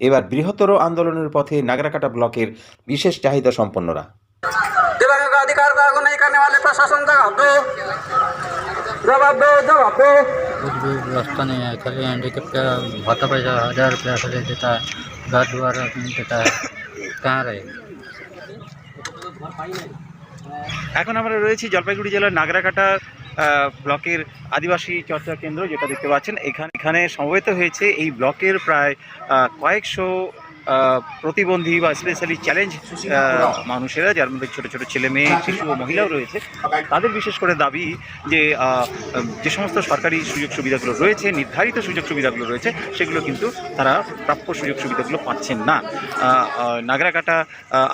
এবার বৃহত্তর আন্দোলনের পথে নাগরাকাটা ব্লকের বিশেষ চাহিদা সম্পন্নরা दिव्यांग का अधिकार का लागू नहीं करने वाले प्रशासन जवाब दो जवाब दो जवाब दो कुछ भी व्यवस्था नहीं है खाली हैंडीकेप का भत्ता पैसा हज़ार रुपया खाली देता है घर द्वार नहीं देता है कहाँ रहे এখন আমরা রয়েছি জলপাইগুড়ি জেলার নাগরাকাটা আহ, ব্লকের আদিবাসী চর্চা কেন্দ্র যেটা দেখতে পাচ্ছেন, এখানে এখানে সমবেত হয়েছে এই ব্লকের প্রায় কয়েকশো প্রতিবন্ধী বা স্পেশালি চ্যালেঞ্জ মানুষেরা, যার মধ্যে ছোটো ছোটো ছেলে মেয়ে, শিশু ও মহিলাও রয়েছে, তাদের বিশেষ করে দাবি যে যে সমস্ত সরকারি সুযোগ সুবিধাগুলো রয়েছে, নির্ধারিত সুযোগ সুবিধাগুলো রয়েছে, সেগুলো কিন্তু তারা প্রাপ্য সুযোগ সুবিধাগুলো পাচ্ছেন না। নাগরাকাটা,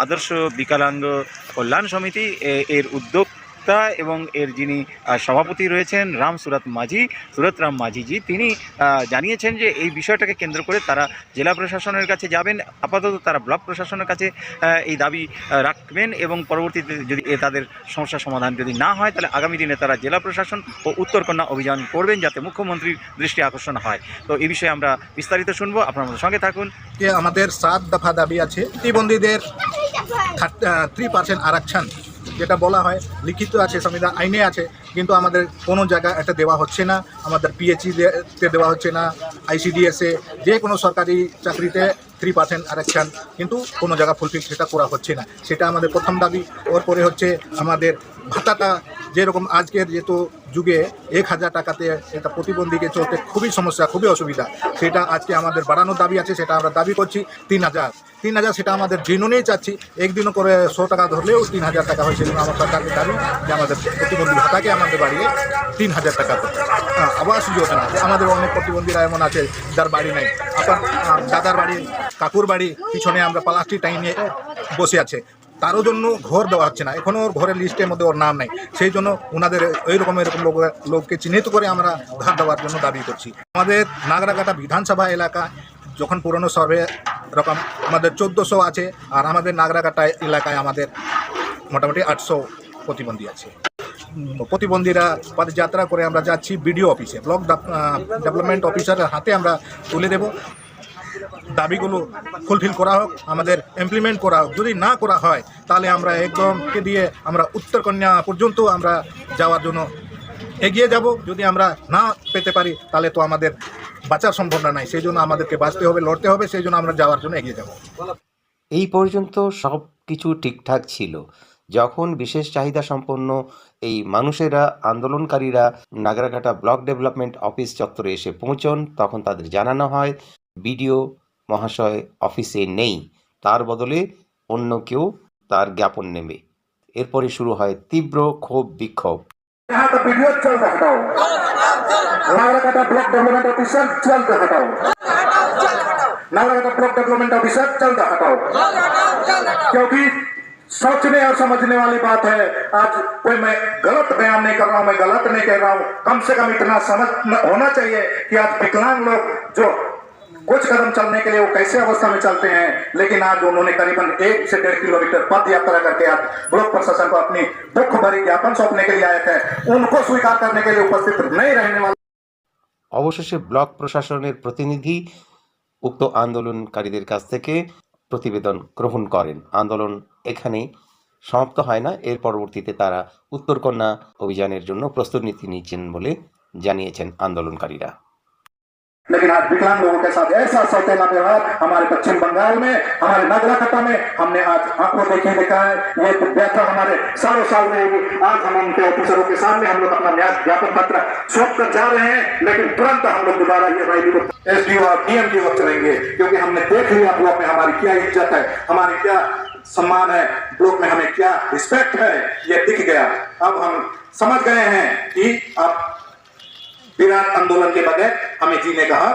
আদর্শ বিকলাঙ্গ কল্যাণ সমিতি এর এর উদ্যোক্তা এবং এর যিনি সভাপতি রয়েছেন রাম সুরাত মাঝি, সুরত রাম মাঝিজি, তিনি জানিয়েছেন যে এই বিষয়টাকে কেন্দ্র করে তারা জেলা প্রশাসনের কাছে যাবেন, আপাতত তারা ব্লক প্রশাসনের কাছে এই দাবি রাখবেন এবং পরবর্তীতে যদি এ তাদের সমস্যার সমাধান যদি না হয়, তাহলে আগামী দিনে তারা জেলা প্রশাসন ও উত্তরকন্যা অভিযান করবেন যাতে মুখ্যমন্ত্রীর দৃষ্টি আকর্ষণ হয়। তো এই বিষয়ে আমরা বিস্তারিত শুনব, আপনার সঙ্গে থাকুন। আমাদের সাত দফা দাবি আছে, প্রতিবন্ধীদের থ্রি পার্সেন্ট আরক্ষণ যেটা বলা হয়, লিখিত আছে, সংবিধান আইনে আছে, কিন্তু আমাদের কোনো জায়গা এটা দেওয়া হচ্ছে না। আমাদের পিএইচইতে দেওয়া হচ্ছে না আইসিডিএসে যে কোনো সরকারি চাকরিতে থ্রি পার্সেন্ট আরক্ষণ, কিন্তু কোনো জায়গা ফুলফিল সেটা করা হচ্ছে না। সেটা আমাদের প্রথম দাবি। ওর পরে হচ্ছে আমাদের ভাতাটা যেরকম আজকের যেহেতু যুগে এক হাজার টাকাতে এটা প্রতিবন্ধীকে চলতে খুবই সমস্যা খুবই অসুবিধা। সেটা আজকে আমাদের বাড়ানোর দাবি আছে সেটা আমরা দাবি করছি তিন হাজার। তিন হাজার সেটা আমাদের জেনুনেই চাচ্ছি। একদিনও করে শো টাকা ধরলেও তিন হাজার টাকা হয় সেজন্য আমার সরকারের দাবি যে আমাদের প্রতিবন্ধী ভাতাকে আমাদের বাড়িয়ে তিন হাজার টাকা হ্যাঁ, আবাস যোজনা আমাদের অনেক প্রতিবন্ধীরা এমন আছে যার বাড়ি নেই। আপনার দাদার বাড়ি কাকুর বাড়ি পিছনে আমরা প্লাস্টিক টাইমে বসে আছে। তারও জন্য ঘর দেওয়া হচ্ছে না। এখনও ওর ঘরের লিস্টের মধ্যে ওর নাম নেই। সেই জন্য ওনাদের এই রকম এরকম লোক, লোককে চিহ্নিত করে আমরা ধার দেওয়ার জন্য দাবি করছি। আমাদের নাগরাকাটা বিধানসভা এলাকা, যখন পুরনো সর্ভে রকম আমাদের চোদ্দোশো আছে, আর আমাদের নাগরাকাটা এলাকায় আমাদের মোটামুটি আটশো প্রতিবন্ধী আছে। প্রতিবন্ধীরা পদযাত্রা করে আমরা যাচ্ছি বিডিও অফিসে, ব্লক ডেভেলপমেন্ট অফিসারের হাতে আমরা তুলে দেব। দাবিগুলো ফুলফিল করা হোক, আমাদের ইমপ্লিমেন্ট করা হোক। যদি না করা হয়, তাহলে আমরা একদমকে দিয়ে আমরা উত্তরকন্যা পর্যন্ত আমরা যাওয়ার জন্য এগিয়ে যাব। যদি আমরা না পেতে পারি, তাহলে তো আমাদের বাঁচার সম্ভাবনা নাই। সেই জন্য আমাদেরকে বাঁচতে হবে, লড়তে হবে, সেই জন্য আমরা যাওয়ার জন্য এগিয়ে যাব। এই পর্যন্ত সব কিছু ঠিকঠাক ছিল। যখন বিশেষ চাহিদা সম্পন্ন এই মানুষেরা, আন্দোলনকারীরা নাগরাঘাটা ব্লক ডেভেলপমেন্ট অফিস চত্বরে এসে পৌঁছন, তখন তাদের জানানো হয় বিডিও মহাশয় অফিসে নেই তার বদলে অন্য কেউ তার জ্ঞাপন নেবে এরপরে শুরু হয় তীব্র ক্ষোভ বিক্ষোভ यहाँ का वीडियो चल रहा हटाओ नागराकाटा ब्लॉक डेवलपमेंट ऑफिसर चल रहा हटाओ नागराकाटा ब्लॉक डेवलपमेंट ऑफिसर चल रहा हटाओ क्योंकि सोचने और समझने वाली बात है आज कोई मैं गलत बयान नहीं कर रहा हूं मैं गलत नहीं कह रहा हूं कम से कम इतना समझ होना चाहिए कि आज विकलांग लोग जो कुछ कदम चलने के लिए वो कैसे अवस्था में चलते हैं लेकिन आज उन्होंने करीबन एक से डेढ़ किलोमीटर पद यात्रा करके आज ब्लॉक प्रशासन को अपनी दुख भरी ज्ञापन सौंपने के लिए आए थे उनको स्वीकार करने के लिए उपस्थित नहीं रहने वाले অবশেষে ব্লক প্রশাসনের প্রতিনিধি উক্ত আন্দোলনকারীদের কাছ থেকে প্রতিবেদন গ্রহণ করেন আন্দোলন এখানেই সমাপ্ত হয় না এর পরবর্তীতে তারা উত্তরকন্যা অভিযানের জন্য প্রস্তুতি নিচ্ছেন বলে জানিয়েছেন আন্দোলনকারীরা लेकिन आज विकलांग लोगों के साथ ऐसा सौतेला व्यवहार हमारे पश्चिम बंगाल में, हमारे नागराकटा में हमने आज आँखों देखे देखा है। ये तो व्याख्या हमारे सालों साल रहेगी आज हम उनके ऑफिसरों के सामने हम लोग अपना न्याय ज्ञापन पत्र सौंप कर जा रहे हैं, लेकिन तुरंत हम लोग दोबारा ये रैली को एस डी और डीएम की ओर चलेंगे, क्योंकि हमने देख लिया ब्लॉक में हमारी क्या इज़्ज़त है, हमारी क्या सम्मान है, ब्लॉक में हमें क्या रिस्पेक्ट है, ये दिख गया। अब हम समझ गए हैं कि अब বিরাট আন্দোলন কে আমি জিনে কাহা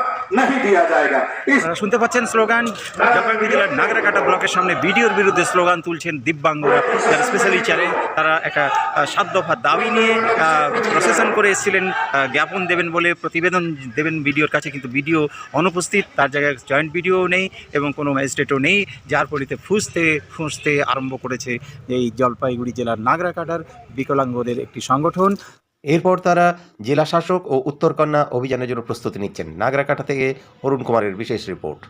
শুনতে পাচ্ছেন স্লোগান জলপাইগুড়ি জেলার নাগরাকাটা ব্লকের সামনে বিডিওর বিরুদ্ধে স্লোগান তুলছেন দিব্যাঙ্গরা। যারা স্পেশালি চারে তারা একটা সাত দফা দাবি নিয়ে প্রসেশন করে এসেছিলেন জ্ঞাপন দেবেন বলে প্রতিবেদন দেবেন বিডিওর কাছে, কিন্তু বিডিও অনুপস্থিত, তার জায়গায় জয়েন্ট বিডিও নেই এবং কোনো ম্যাজিস্ট্রেটও নেই, যার ফলিতে ফুঁসতে ফুঁসতে আরম্ভ করেছে এই জলপাইগুড়ি জেলার নাগরাকাটার বিকলাঙ্গদের একটি সংগঠন। এরপর তারা জেলা শাসক ও উত্তরকন্যা অভিযানের জন্য প্রস্তুতি নিচ্ছেন। নাগরাকাটা থেকে অরুণ কুমারের বিশেষ রিপোর্ট।